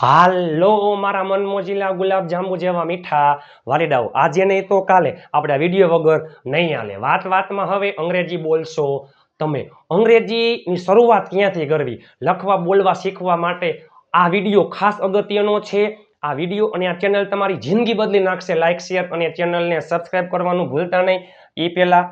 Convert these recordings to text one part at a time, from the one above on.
હાલો, મારા મનમોજીલા ગુલાબ જાંબુ જેવા મીઠા વાલીડાઓ. આજે નહીં તો કાલે આપણે વીડિયો વગર નહીં હાલે. વાત વાતમાં હવે અંગ્રેજી બોલશો તમે. અંગ્રેજીની શરૂઆત ક્યાંથી કરવી? લખવા, બોલવા, શીખવા માટે આ વીડિયો ખાસ અગત્યનો છે. આ વીડિયો અને આ ચેનલ તમારી જિંદગી બદલી નાખશે. લાઇક શેર અને ચેનલને સબસ્ક્રાઈબ કરવાનું ભૂલતા નહીં. એ પહેલાં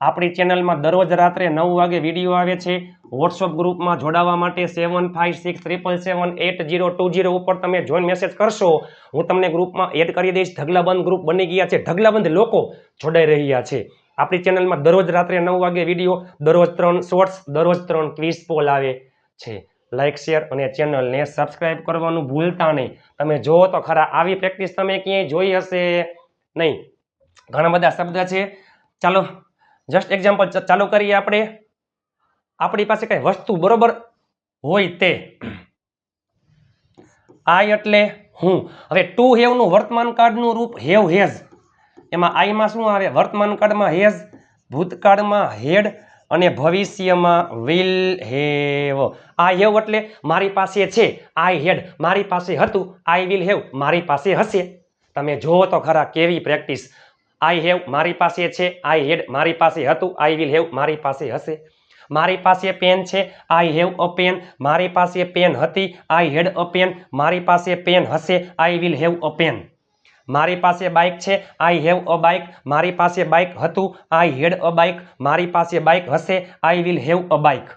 આપણી ચેનલમાં દરરોજ રાત્રે નવ વાગે વીડિયો આવે છે. વોટ્સઅપ ગ્રુપમાં જોડાવા માટે seven five six triple seven eight zero two zero ઉપર તમે જોઈન મેસેજ કરશો. હું તમને ગ્રુપમાં એડ કરી દઈશ. ઢગલાબંધ ગ્રુપ બની ગયા છે. ઢગલાબંધ લોકો જોડાઈ રહ્યા છે. આપણી ચેનલમાં દરરોજ રાત્રે નવ વાગે વીડિયો દરરોજ ત્રણ શોર્ટ્સ દરરોજ ત્રણ ક્વિઝ પોલ આવે છે. લાઇક શેર અને ચેનલને સબસ્ક્રાઈબ કરવાનું ભૂલતા નહીં. તમે જુઓ તો ખરા, આવી પ્રેક્ટિસ તમે ક્યાંય જોઈ હશે નહીં. ઘણા બધા શબ્દ છે. ચાલો જસ્ટ એક્ઝામ્પલ ચાલુ કરીએ આપણે. આપણી પાસે કઈ વસ્તુ બરોબર હોય તે. આઈ એટલે હું. હવે ટુ હેવનું વર્તમાન કાળનું રૂપ હેવ હેઝ. એમાં આઈમાં શું આવે? વર્તમાન કાળમાં હેઝ, ભૂતકાળમાં હેડ અને ભવિષ્યમાં વિલ હેવ. આ હેવ એટલે મારી પાસે છે, આઈ હેડ. મારી પાસે હતું, આઈ વિલ હેવ. મારી પાસે હશે. તમે જુઓ તો ખરા કેવી પ્રેક્ટિસ. આઈ હેવ મારી પાસે છે, આઈ હેડ મારી પાસે હતું, આઈ વિલ હેવ મારી પાસે હશે. મારી પાસે પેન છે આઈ હેવ અ પેન મારી પાસે પેન હતી આઈ હેડ અ પેન મારી પાસે પેન હશે I will have a pen મારી પાસે બાઇક છે આઈ હેવ અ બાઇક મારી પાસે બાઇક હતું આઈ હેડ અ બાઇક મારી પાસે બાઇક હશે I will have a bike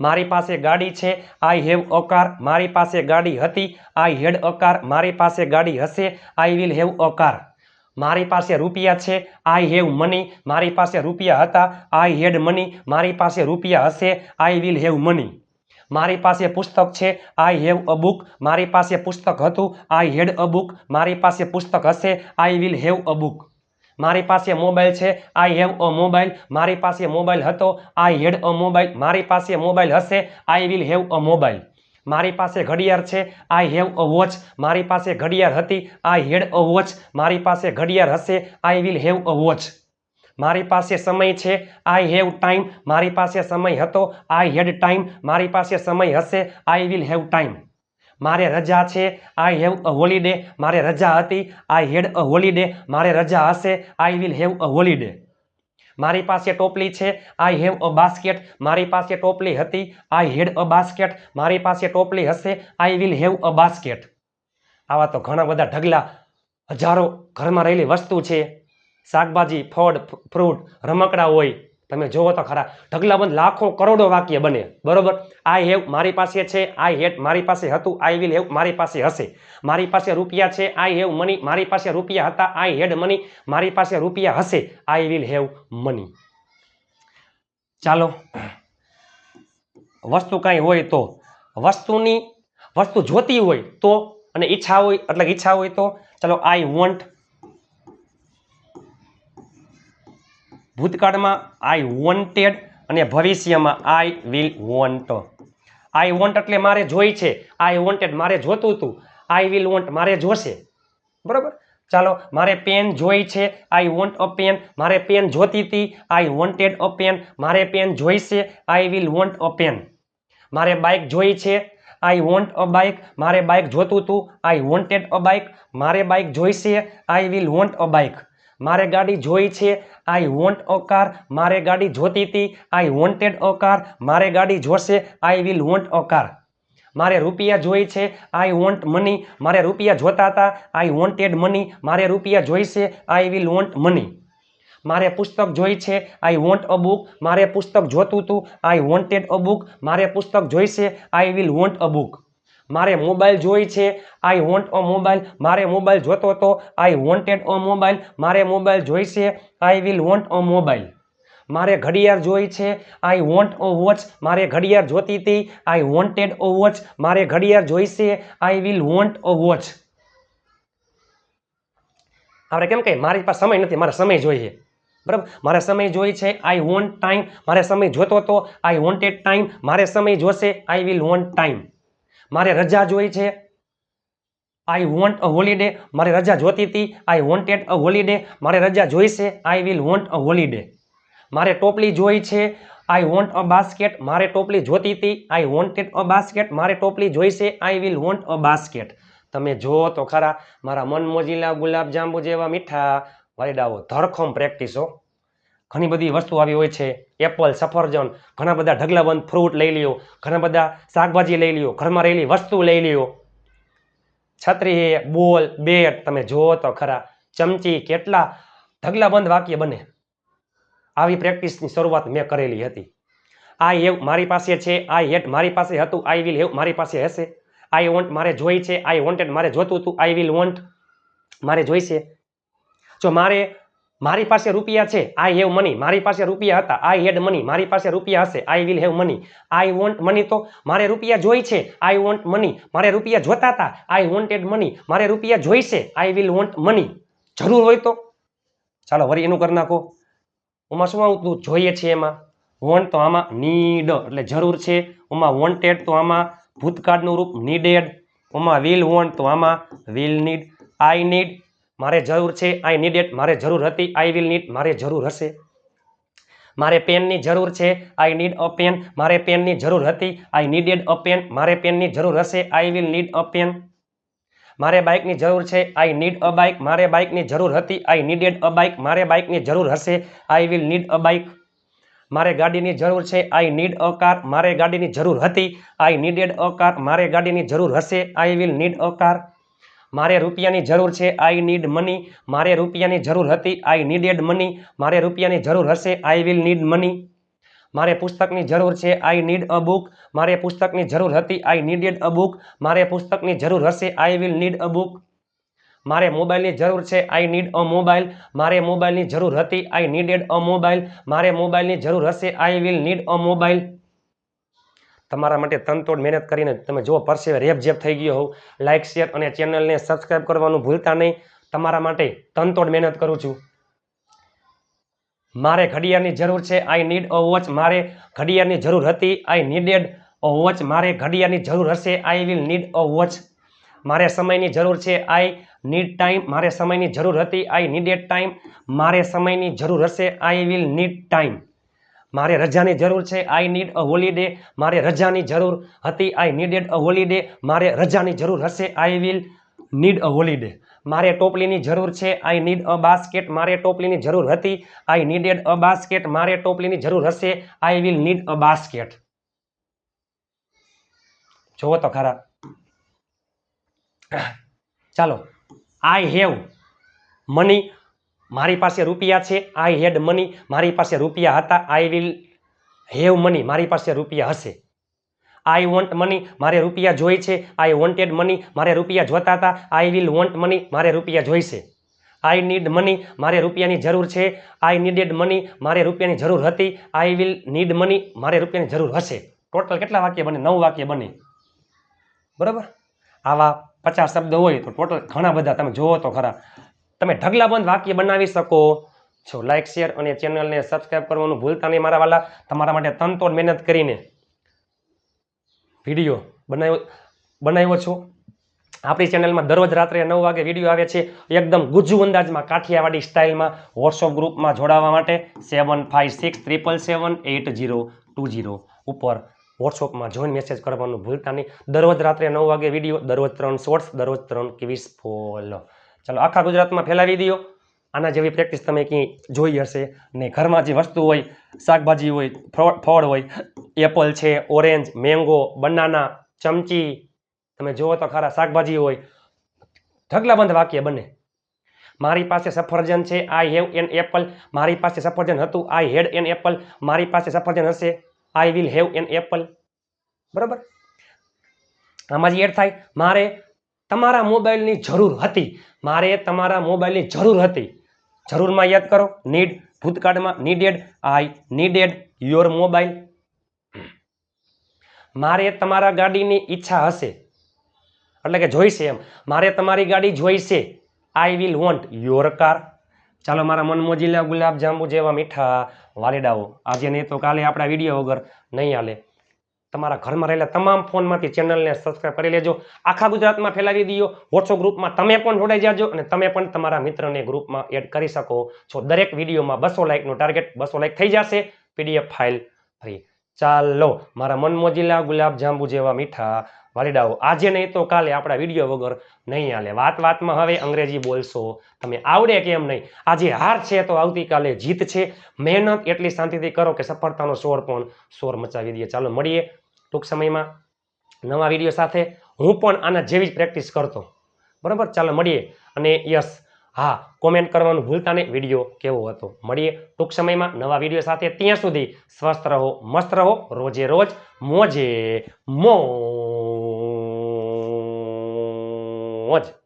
મારી પાસે ગાડી છે આઈ હેવ અ કાર મારી પાસે ગાડી હતી આઈ હેડ અ કાર મારી પાસે ગાડી હશે I will have a car મારી પાસે રૂપિયા છે આઈ હેવ મની મારી પાસે રૂપિયા હતા આઈ હેડ મની મારી પાસે રૂપિયા હશે આઈ વિલ હેવ મની મારી પાસે પુસ્તક છે આઈ હેવ અ બુક મારી પાસે પુસ્તક હતું આઈ હેડ અ બુક મારી પાસે પુસ્તક હશે I will have a book મારી પાસે મોબાઈલ છે આઈ હેવ અ મોબાઈલ. મારી પાસે મોબાઈલ હતો આઈ હેડ અ મોબાઈલ. મારી પાસે મોબાઈલ હશે I will have a mobile. મારી પાસે ઘડિયાળ છે આઈ હેવ અ વોચ મારી પાસે ઘડિયાળ હતી આઈ હેડ અ વોચ મારી પાસે ઘડિયાળ હશે I will have a watch મારી પાસે સમય છે આઈ હેવ ટાઈમ મારી પાસે સમય હતો આઈ હેડ ટાઈમ મારી પાસે સમય હશે આઈ વિલ હેવ ટાઈમ મારે રજા છે આઈ હેવ અ હોલિડે મારે રજા હતી આઈ હેડ અ હોલિડે મારે રજા હશે I will have a holiday મારી પાસે ટોપલી છે આઈ હેવ અ બાસ્કેટ મારી પાસે ટોપલી હતી આઈ હેડ અ બાસ્કેટ મારી પાસે ટોપલી હશે I will have a basket આવા તો ઘણા બધા ઢગલા હજારો ઘરમાં રહેલી વસ્તુ છે. શાકભાજી, ફળ, ફ્રૂટ, રમકડા હોય. તમે જુઓ તો ખરા ઢગલાબંધ લાખો કરોડો વાક્ય બને. બરોબર? આઈ હેવ મારી પાસે છે આઈ હેડ મારી પાસે હતું આઈ વિલ હેવ મારી પાસે હશે. મારી પાસે રૂપિયા છે આઈ હેવ મની મારી પાસે રૂપિયા હતા આઈ હેડ મની મારી પાસે રૂપિયા હશે આઈ વિલ હેવ મની ચાલો. વસ્તુ કાંઈ હોય તો, વસ્તુની, વસ્તુ જોતી હોય તો, અને ઈચ્છા હોય, એટલે ઈચ્છા હોય તો, ચાલો આઈ વોન્ટ ભૂતકાળમાં આઈ વોન્ટેડ અને ભવિષ્યમાં I will want I want એટલે મારે જોઈ છે. આઈ વોન્ટેડ મારે જોતું હતું આઈ વિલ વોન્ટ મારે જોશે. બરાબર? ચાલો, મારે પેન જોઈ છે. આઈ વોન્ટ અ પેન મારે પેન જોતી હતી આઈ વોન્ટેડ અ પેન મારે પેન જોઈશે. I will want a pen મારે બાઇક જોઈ છે. આઈ વોન્ટ અ બાઇક મારે બાઇક જોતું હતું આઈ વોન્ટેડ અ બાઇક મારે બાઇક જોઈશે. I will want a bike મારે ગાડી જોઈ છે આઈ વોન્ટ અ કાર મારે ગાડી જોતી હતી આઈ વોન્ટેડ અ કાર મારે ગાડી જોશે I will want a car મારે રૂપિયા જોઈ છે આઈ વોન્ટ મની મારે રૂપિયા જોતા હતા આઈ વોન્ટેડ મની મારે રૂપિયા જોઈશે આઈ વિલ વોન્ટ મની મારે પુસ્તક જોઈ છે આઈ વોન્ટ અ બુક મારે પુસ્તક જોતું હતું આઈ વોન્ટેડ અ બુક મારે પુસ્તક જોઈશે I will want a book મારે મોબાઈલ જોઈ છે, આઈ વોન્ટ અ મોબાઈલ, મારે મોબાઈલ જોતો હતો, આઈ વોન્ટેડ અ મોબાઈલ, મારે મોબાઈલ જોઈશે I will want a mobile. મારે ઘડિયાળ જોઈ છે, આઈ વોન્ટ અ વોચ, મારે ઘડિયાળ જોતી હતી, આઈ વોન્ટેડ અ વોચ, મારે ઘડિયાળ જોઈશે I will want a watch. આપણે કેમ કે મારી પાસે સમય નથી, મારે સમય જોઈએ. બરાબર? મારે સમય જોઈ છે, આઈ વોન્ટ ટાઈમ, મારે સમય જોતો હતો, આઈ વોન્ટેડ ટાઈમ, મારે સમય જોશે, આઈ વિલ વોન્ટ ટાઈમ. મારે રજા જોઈ છે. આઈ વોન્ટ અ હોલિડે મારે રજા જોતી હતી. આઈ વોન્ટેડ અ હોલિડે મારે રજા જોઈશે I will want a holiday મારે ટોપલી જોઈ છે. આઈ વોન્ટ અ બાસ્કેટ મારે ટોપલી જોતી હતી. આઈ વોન્ટેડ અ બાસ્કેટ મારે ટોપલી જોઈશે I will want a basket તમે જુઓ તો ખરા. મારા મન મોજીલા ગુલાબ જાંબુ જેવા મીઠા. વાલીડાઓ ધરખમ પ્રેક્ટિસો ઘણી બધી વસ્તુ આવી હોય છે. એપલ, સફરજન, ઘણા બધા ઢગલાબંધ ફ્રૂટ લઈ લ્યો, ઘણા બધા શાકભાજી લઈ લ્યો, ઘરમાં રહેલી વસ્તુ લઈ લ્યો. છત્રી બોલ, બેટ, તમે જુઓ તો ખરા. ચમચી કેટલા ઢગલાબંધ વાક્ય બને. આવી પ્રેક્ટિસની શરૂઆત મેં કરેલી હતી. આઈ હેવ મારી પાસે છે આઈ હેટ મારી પાસે હતું આઈ વિલ હેવ મારી પાસે હશે. આઈ વોન્ટ મારે જોઈ છે આઈ વોન્ટેડ મારે જોતું હતું આઈ વિલ વોન્ટ મારે જોઈશે જો મારે મારી પાસે રૂપિયા છે આઈ હેવ મની મારી પાસે રૂપિયા હતા આઈ હેડ મની મારી પાસે રૂપિયા હશે I will have money I want money તો મારે રૂપિયા જોઈ છે આઈ વોન્ટ મની મારે રૂપિયા જોતા હતા આઈ વોન્ટેડ મની મારે રૂપિયા જોઈશે આઈ વિલ વોન્ટ મની જરૂર હોય તો? ચાલો, વરી એનું કરી નાખો. ઓમાં શું આવતું જોઈએ છે એમાં? વોન્ટ તો આમાં નીડ એટલે જરૂર છે. ઓમાં વોન્ટેડ તો આમાં ભૂતકાળનું રૂપ નીડેડ ઓમાં વિલ વોન્ટ તો આમાં વિલ નીડ આઈ નીડ મારે જરૂર છે આઈ નીડેડ મારે જરૂર હતી આઈ વિલ નીડ મારે જરૂર હશે. મારે પેનની જરૂર છે આઈ નીડ અ પેન મારે પેનની જરૂર હતી આઈ નીડેડ અ પેન મારે પેનની જરૂર હશે I will need a pen મારે બાઇકની જરૂર છે આઈ નીડ અ બાઇક મારે બાઇકની જરૂર હતી આઈ નીડેડ અ બાઇક મારે બાઇકની જરૂર હશે I will need a bike મારે ગાડીની જરૂર છે આઈ નીડ અ કાર મારે ગાડીની જરૂર હતી આઈ નીડેડ અ કાર મારે ગાડીની જરૂર હશે I will need a car મારે રૂપિયાની જરૂર છે આઈ નીડ મની મારે રૂપિયાની જરૂર હતી આઈ નીડેડ મની મારે રૂપિયાની જરૂર હશે આઈ વિલ નીડ મની મારે પુસ્તકની જરૂર છે આઈ નીડ અ બુક મારે પુસ્તકની જરૂર હતી આઈ નીડેડ અ બુક મારે પુસ્તકની જરૂર હશે I will need a book મારે મોબાઈલની જરૂર છે આઈ નીડ અ મોબાઈલ મારે મોબાઈલની જરૂર હતી આઈ નીડેડ અ મોબાઈલ મારે મોબાઈલની જરૂર હશે I will need a mobile તમારા માટે તનતોડ મહેનત કરીને તમે જો પરસેવે રેપ જેપ થઈ ગયો હોવ લાઇક શેર અને ચેનલને સબસ્ક્રાઇબ કરવાનું ભૂલતા નહીં. તમારા માટે તનતોડ મહેનત કરું છું. મારે ઘડિયાળની જરૂર છે આઈ નીડ અ વોચ મારે ઘડિયાળની જરૂર હતી આઈ નીડેડ અ વોચ મારે ઘડિયાળની જરૂર હશે I will need a watch મારે સમયની જરૂર છે આઈ નીડ ટાઈમ મારે સમયની જરૂર હતી આઈ નીડેડ ટાઈમ મારે સમયની જરૂર હશે આઈ વિલ નીડ ટાઈમ મારે રજાની જરૂર છે આઈ નીડ અ હોલીડે મારે રજાની જરૂર હતી આઈ નીડેડ અ હોલીડે મારે રજાની જરૂર હશે I will need a holiday મારે ટોપલીની જરૂર છે આઈ નીડ અ બાસ્કેટ મારે ટોપલીની જરૂર હતી આઈ નીડેડ અ બાસ્કેટ મારે ટોપલીની જરૂર હશે I will need a basket જુઓ તો ખરા. ચાલો આઈ હેવ મની મારી પાસે રૂપિયા છે આઈ હેડ મની મારી પાસે રૂપિયા હતા આઈ વિલ હેવ મની મારી પાસે રૂપિયા હશે. આઈ વોન્ટ મની મારે રૂપિયા જોઈ છે. આઈ વોન્ટેડ મની મારે રૂપિયા જોતા હતા. આઈ વિલ વોન્ટ મની મારે રૂપિયા જોઈશે. આઈ નીડ મની મારે રૂપિયાની જરૂર છે. આઈ નીડેડ મની મારે રૂપિયાની જરૂર હતી. આઈ વિલ નીડ મની મારે રૂપિયાની જરૂર હશે. ટોટલ કેટલા વાક્ય બને? નવ વાક્ય બને. બરાબર? આવા પચાસ શબ્દો હોય તો ટોટલ ઘણા બધા. તમે જુઓ તો ખરા. તમે ઢગલાબંધ વાક્ય બનાવી શકો છો. લાઇક શેર અને ચેનલને સબસ્ક્રાઈબ કરવાનું ભૂલતા નહીં મારા વાલા. તમારા માટે તનતોડ મહેનત કરીને વીડિયો બનાવ્યો બનાવ્યો છો. આપણી ચેનલમાં દરરોજ રાત્રે નવ વાગે વીડિયો આવે છે. એકદમ ગુજુ અંદાજમાં કાઠિયાવાડી સ્ટાઇલમાં વોટ્સઅપ ગ્રુપમાં જોડાવા માટે seven five six triple seven eight zero two zero ઉપર વોટ્સઅપમાં જોઈન મેસેજ કરવાનું ભૂલતા નહીં. દરરોજ રાત્રે નવ વાગે વીડિયો, દરરોજ ત્રણ શોર્ટ્સ દરરોજ ત્રણ ક્વિઝ ફોલો ચાલો આખા ગુજરાતમાં ફેલાવી દો આના જેવી પ્રેક્ટિસ તમે ક્યાંય જોઈ હશે. ને ઘરમાં જે વસ્તુ હોય, શાકભાજી હોય, ફળ હોય એપલ છે ઓરેન્જ મેંગો બનાના ચમચી, તમે જુઓ તો ખરા શાકભાજી હોય. ઢગલાબંધ વાક્ય બને. મારી પાસે સફરજન છે આઈ હેવ એન એપલ મારી પાસે સફરજન હતું આઈ હેડ એન એપલ મારી પાસે સફરજન હશે I will have an apple બરાબર? આમાં જે એડ થાય, મારે તમારા મોબાઈલની જરૂર હતી. મારે તમારા મોબાઈલની જરૂર હતી. જરૂરમાં યાદ કરો નીડ ભૂતકાળમાં needed I needed your mobile મારે તમારા ગાડીની ઈચ્છા હશે. એટલે કે જોઈશે એમ. મારે તમારી ગાડી જોઈશે. I will want your car ચાલો, મારા મન મોજીલા ગુલાબ જાંબુ જેવા મીઠા વાલેડાઓ. આજે નહીં તો કાલે આપણા વીડિયો વગર નહીં હાલે. તમારા ઘરમાં રહેલા તમામ ફોનમાંથી ચેનલને સબસ્ક્રાઇબ કરી લેજો. આખા ગુજરાતમાં ફેલાવી દો વોટ્સઅપ ગ્રુપમાં તમે પણ જોડાઈ જાજો અને તમે પણ તમારા મિત્રને ગ્રુપમાં એડ કરી શકો. છો દરેક વિડીયોમાં બસો લાઇકનું ટાર્ગેટ બસો લાઇક થઈ જશે પીડીએફ ફાઇલ ફ્રી ચાલો, મારા મનમોજીલા ગુલાબ જાંબુ જેવા મીઠા વાલીડાઓ, આજે નહીં તો કાલે આપણા વીડિયો વગર નહીં હાલે. વાત વાતમાં હવે અંગ્રેજી બોલશો. તમે આવડે કેમ નહીં? આજે હાર છે તો આવતીકાલે જીત છે. મહેનત એટલી શાંતિથી કરો કે સફળતાનો સોર પણ સોર મચાવી દઈએ. ચાલો, મળીએ. ટૂંક સમયમાં નવા વીડિયો સાથે હું પણ આના જેવી જ પ્રેક્ટિસ કરતો. બરાબર? ચાલો મળીએ. અને યસ, હા કોમેન્ટ કરવાનું ભૂલતા નહીં. વીડિયો કેવો હતો? મળીએ. ટૂંક સમયમાં નવા વીડિયો સાથે ત્યાં સુધી સ્વસ્થ રહો, મસ્ત રહો. રોજે રોજ મોજે મોજ.